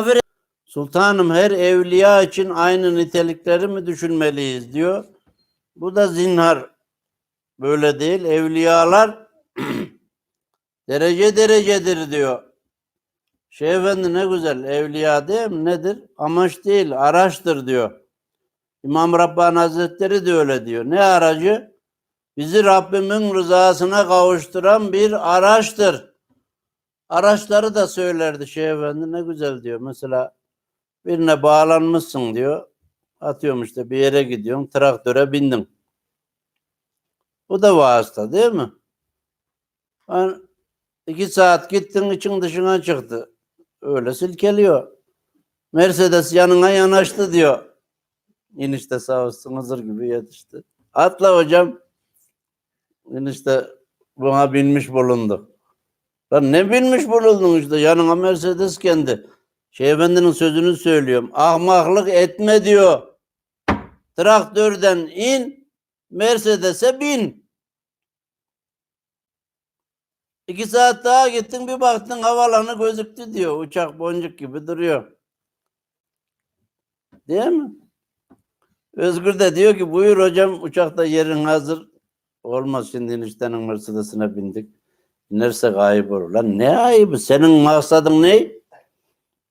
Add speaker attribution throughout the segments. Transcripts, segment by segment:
Speaker 1: misafir Sultanım her evliya için aynı nitelikleri mi düşünmeliyiz diyor. Bu da zinhar. Böyle değil. Evliyalar derece derecedir diyor. Şeyh Efendi ne güzel evliya değil mi? Nedir? Amaç değil, araçtır diyor. İmam Rabbani Hazretleri de öyle diyor. Ne aracı? Bizi Rabbimin rızasına kavuşturan bir araçtır. Araçları da söylerdi Şeyh Efendi ne güzel diyor. Mesela birine bağlanmışsın diyor. Atıyorum işte bir yere gidiyorsun traktöre bindin. Bu da vasıta değil mi? Yani iki saat gittin için dışına çıktı. Öyle silkeliyor. Mercedes yanına yanaştı diyor. İnişte sağ olsun Hızır gibi yetişti. Atla hocam. İnişte buna binmiş bulundu. Lan ne binmiş bulundun işte yanına Mercedes kendi. Şeyh Efendi'nin sözünü söylüyorum. Ahmaklık etme diyor. Traktörden in, Mercedes'e bin. İki saat daha gittin bir baktın havalanı gözüktü diyor. Uçak boncuk gibi duruyor. Değil mi? Özgür de diyor ki buyur hocam uçakta yerin hazır. Olmaz şimdi eniştenin Mercedes'ine bindik. İnerse ayıp olur. Lan ne ayıbı? Senin maksadın ne?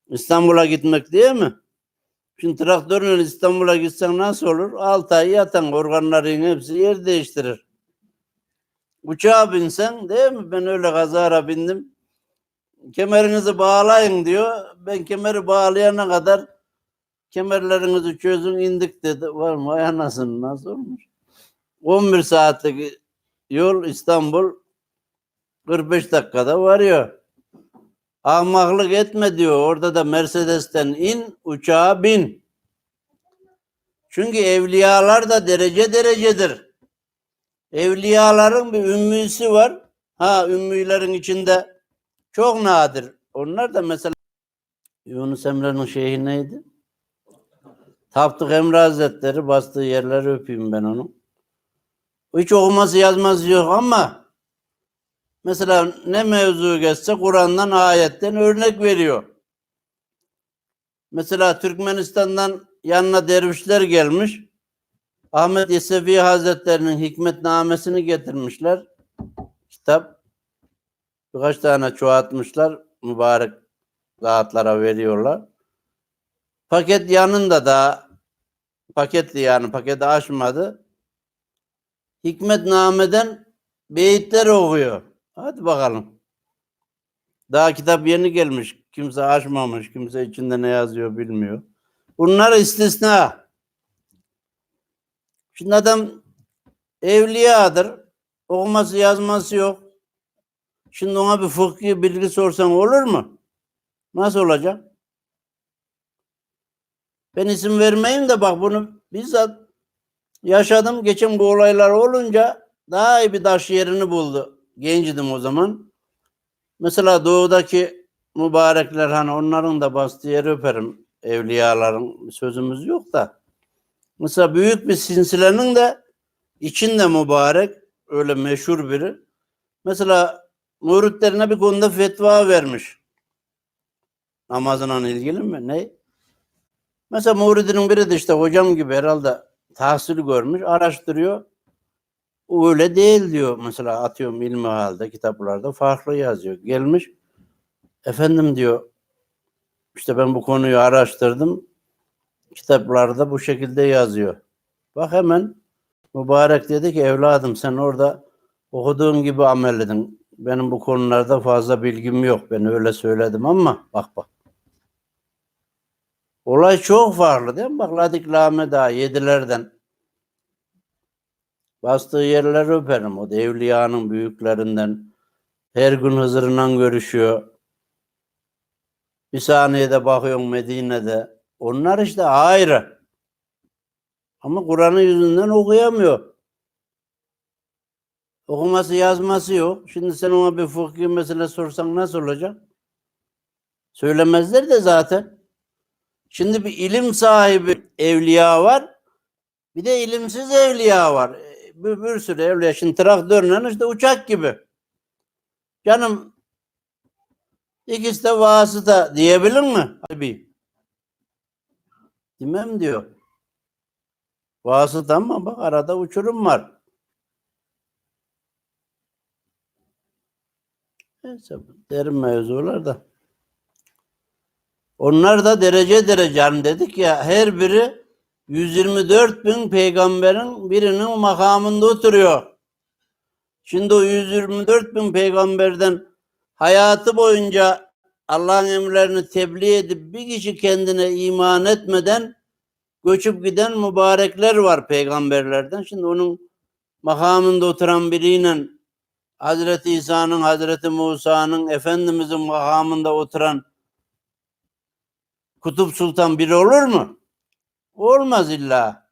Speaker 1: İstanbul'a gitmek değil mi? Şimdi traktörle İstanbul'a gitsen nasıl olur? 6 ay yatan organların hepsi yer değiştirir. Uçağa binsen değil mi? Ben öyle kazara bindim. Kemerinizi bağlayın diyor. Ben kemeri bağlayana kadar kemerlerinizi çözün indik dedi. Var mı? Ay anasını nasıl olmuş? 11 saatlik yol İstanbul 45 dakikada varıyor. Ahmaklık etme diyor. Orada da Mercedes'ten in, uçağa bin. Çünkü evliyalar da derece derecedir. Evliyaların bir ümmüsü var. Ha ümmülerin içinde çok nadir. Onlar da mesela Yunus Emre'nin şeyhi neydi? Taptık Emre Hazretleri bastığı yerleri öpeyim ben onu. Hiç okuması yazması yok ama mesela ne mevzu geçse Kur'an'dan ayetten örnek veriyor. Mesela Türkmenistan'dan yanına dervişler gelmiş. Ahmet Yesevi Hazretleri'nin hikmetnamesini getirmişler. Kitap. Birkaç tane çoğaltmışlar. Mübarek zatlara veriyorlar. Paket yanında da paketli yani paketi açmadı. Hikmetname'den beyitler okuyor. Hadi bakalım. Daha kitap yeni gelmiş. Kimse açmamış. Kimse içinde ne yazıyor bilmiyor. Bunlar istisna. Şimdi adam evliyadır. Okuması yazması yok. Şimdi ona bir fıkhi bilgi sorsan olur mu? Nasıl olacak? Ben isim vermeyeyim de bak bunu bizzat yaşadım. Geçen bu olaylar olunca daha iyi bir taş yerini buldu. Gencidim o zaman. Mesela doğudaki mübarekler hani onların da bastığı yeri öperim. Evliyaların sözümüz yok da. Mesela büyük bir sinsilenin de içinde mübarek öyle meşhur biri. Mesela muritlerine bir konuda fetva vermiş. Namazına ilgili mi? Ne? Mesela muridinin biri de işte hocam gibi herhalde tahsil görmüş, araştırıyor. Öyle değil diyor. Mesela atıyorum ilmi halde kitaplarda farklı yazıyor. Gelmiş efendim diyor işte ben bu konuyu araştırdım. Kitaplarda bu şekilde yazıyor. Bak hemen mübarek dedi ki evladım sen orada okuduğun gibi amel edin. Benim bu konularda fazla bilgim yok. Ben öyle söyledim ama bak bak. Olay çok farklı değil mi? Bak Ladik Lame daha yedilerden. Bastığı yerleri öperim. O da evliyanın büyüklerinden. Her gün Hızır'la görüşüyor. Bir saniyede bakıyorum Medine'de. Onlar işte ayrı. Ama Kur'an'ın yüzünden okuyamıyor. Okuması yazması yok. Şimdi sen ona bir fıkhi mesele sorsan nasıl olacak? Söylemezler de zaten. Şimdi bir ilim sahibi evliya var. Bir de ilimsiz evliya var. Bir, bir sürü. Şimdi traktörle işte uçak gibi. Canım İkisi de vasıta diyebilir mi abi? Demem diyor. Vasıta ama bak arada uçurum var. Neyse derin mevzular da. Onlar da derece derece hani dedik ya her biri 124 bin peygamberin birinin makamında oturuyor. Şimdi o 124 bin peygamberden hayatı boyunca Allah'ın emirlerini tebliğ edip bir kişi kendine iman etmeden göçüp giden mübarekler var peygamberlerden. Şimdi onun makamında oturan biriyle Hazreti İsa'nın, Hazreti Musa'nın, Efendimizin makamında oturan Kutup Sultan biri olur mu? Olmaz illa.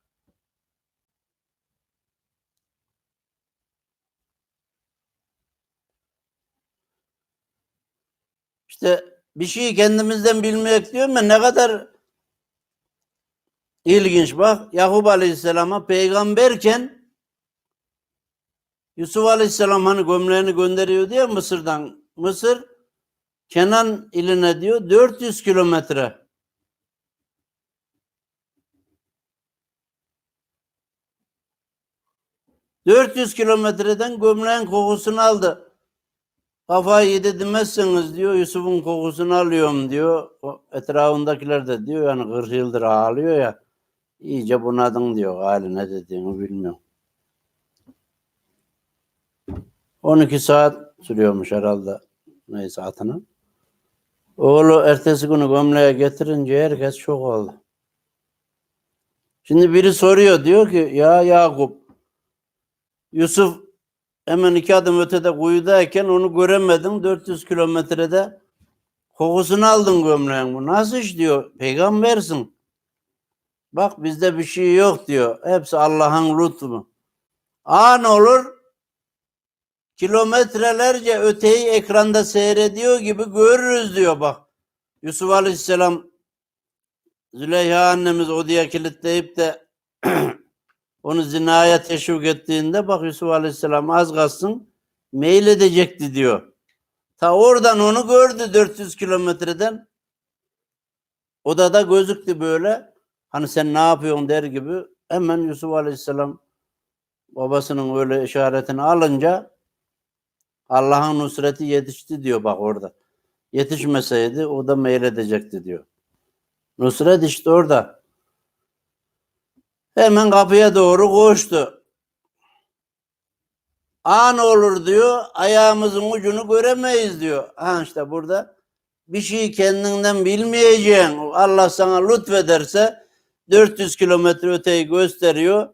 Speaker 1: İşte bir şeyi kendimizden bilmek diyorum ya ne kadar ilginç bak. Yakup Aleyhisselam'a peygamberken Yusuf Aleyhisselam hani gömleğini gönderiyor diye Mısır'dan. Mısır Kenan iline diyor 400 kilometre. ...400 kilometreden gömleğin kokusunu aldı. Kafayı yedi demezseniz diyor Yusuf'un kokusunu alıyorum diyor. O etrafındakiler de diyor yani 40 yıldır ağlıyor ya. iyice bunadın diyor hali ne dediğini bilmiyorum. 12 saat sürüyormuş herhalde neyse atını. Oğlu ertesi günü gömleğe getirince herkes şok oldu. Şimdi biri soruyor diyor ki ya Yakup Yusuf hemen iki adım ötede kuyudayken onu göremedin 400 kilometrede kokusunu aldın gömleğin. Bu nasıl iş diyor. Peygambersin. Bak bizde bir şey yok diyor. Hepsi Allah'ın lütfu. An olur kilometrelerce öteyi ekranda seyrediyor gibi görürüz diyor bak. Yusuf Aleyhisselam Züleyha annemiz odaya kilitleyip de onu zinaya teşvik ettiğinde bak Yusuf Aleyhisselam az kalsın meyledecekti diyor. Ta oradan onu gördü 400 kilometreden. Odada gözüktü böyle. Hani sen ne yapıyorsun der gibi. Hemen Yusuf Aleyhisselam babasının öyle işaretini alınca Allah'ın nusreti yetişti diyor bak orada. Yetişmeseydi o da meyledecekti diyor. Nusret işte orada. Hemen kapıya doğru koştu. An olur diyor, ayağımızın ucunu göremeyiz diyor. Ha işte burada bir şey kendinden bilmeyeceksin. Allah sana lütfederse 400 kilometre öteyi gösteriyor.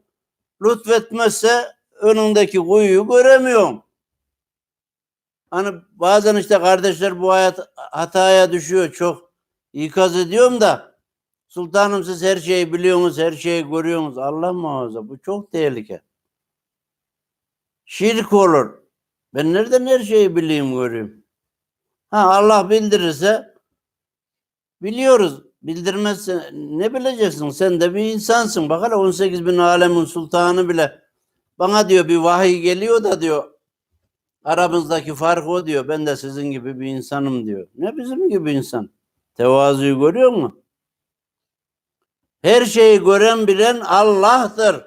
Speaker 1: Lütfetmezse önündeki kuyuyu göremiyorsun. Hani bazen işte kardeşler bu hayat hataya düşüyor. Çok ikaz ediyorum da Sultanım siz her şeyi biliyorsunuz, her şeyi görüyorsunuz. Allah muhafaza bu çok tehlike. Şirk olur. Ben nereden her şeyi bileyim göreyim? Ha Allah bildirirse biliyoruz. Bildirmezse ne bileceksin? Sen de bir insansın. Bak hele 18 bin alemin sultanı bile bana diyor bir vahiy geliyor da diyor aramızdaki fark o diyor. Ben de sizin gibi bir insanım diyor. Ne bizim gibi insan? Tevazuyu görüyor musun? Her şeyi gören bilen Allah'tır.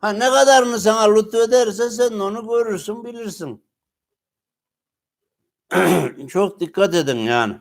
Speaker 1: Ha ne kadarını sana lütfederse sen onu görürsün, bilirsin. Çok dikkat edin yani.